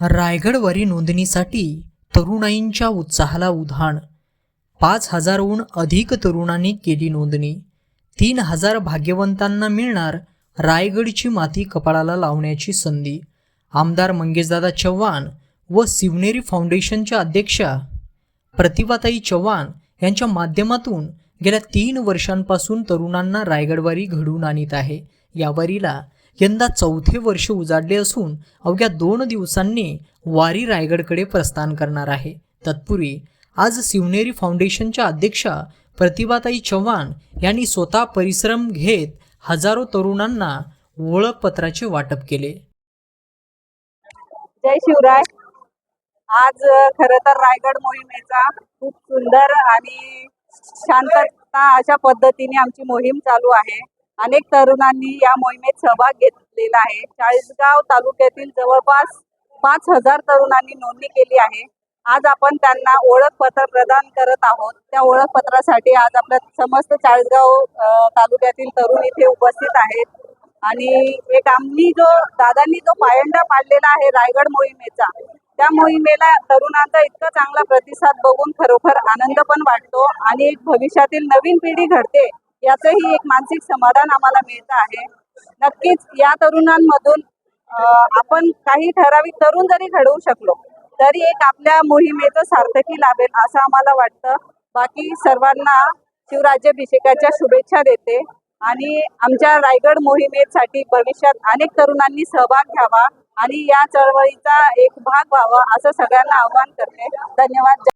रायगडवारी नोंदणीसाठी तरुणाईंच्या उत्साहाला उधाण. पाच हजारहून अधिक तरुणांनी केली नोंदणी. तीन हजार भाग्यवंतांना मिळणार रायगडची माती कपाळाला लावण्याची संधी. आमदार मंगेशदादा चव्हाण व शिवनेरी फाउंडेशनच्या अध्यक्षा प्रतिभाताई चव्हाण यांच्या माध्यमातून गेल्या तीन वर्षांपासून तरुणांना रायगडवारी घडवून आणीत आहे. यावारीला यंदा चौथे वर्ष उजाडले असून अवघ्या दोन दिवसांनी वारी रायगडकडे प्रस्थान करणार आहे. तत्पूर्वी आज शिवनेरी फाउंडेशनच्या अध्यक्षा प्रतिभाताई चव्हाण यांनी स्वतः परिश्रम घेत हजारो तरुणांना ओळखपत्राचे वाटप केले. जय शिवराय. आज खर तर रायगड मोहिमेचा खूप सुंदर आणि शांतता अशा पद्धतीने आमची मोहीम चालू आहे. अनेक तरुणांनी या मोहिमेत सहभाग घेतलेला आहे. चाळीसगाव तालुक्यातील जवळपास पाच हजार तरुणांनी नोंदणी केली आहे. आज आपण त्यांना ओळखपत्र प्रदान करत आहोत. त्या ओळखपत्रासाठी आज आपल्या समस्त चाळीसगाव तालुक्यातील तरुण इथे उपस्थित आहेत. आणि एक आम्ही जो दादांनी जो पायंडा पाडलेला आहे रायगड मोहिमेचा त्या मोहिमेला तरुणांचा इतका चांगला प्रतिसाद बघून खरोखर आनंद पण वाटतो. आणि एक भविष्यातील नवीन पिढी घडते. याचंही एक मानसिक समाधान आम्हाला मिळतं आहे. नक्कीच या तरुणांमधून आपण काही ठराविक तरुण जरी घडवू शकलो तरी एक आपल्या मोहिमेचं सार्थकी लाभेल असं आम्हाला वाटतं. बाकी सर्वांना शिवराज्याभिषेकाच्या शुभेच्छा देते आणि आमच्या रायगड मोहिमेसाठी भविष्यात अनेक तरुणांनी सहभाग घ्यावा आणि या चळवळीचा एक भाग व्हावा असं सगळ्यांना आवाहन करते. धन्यवाद.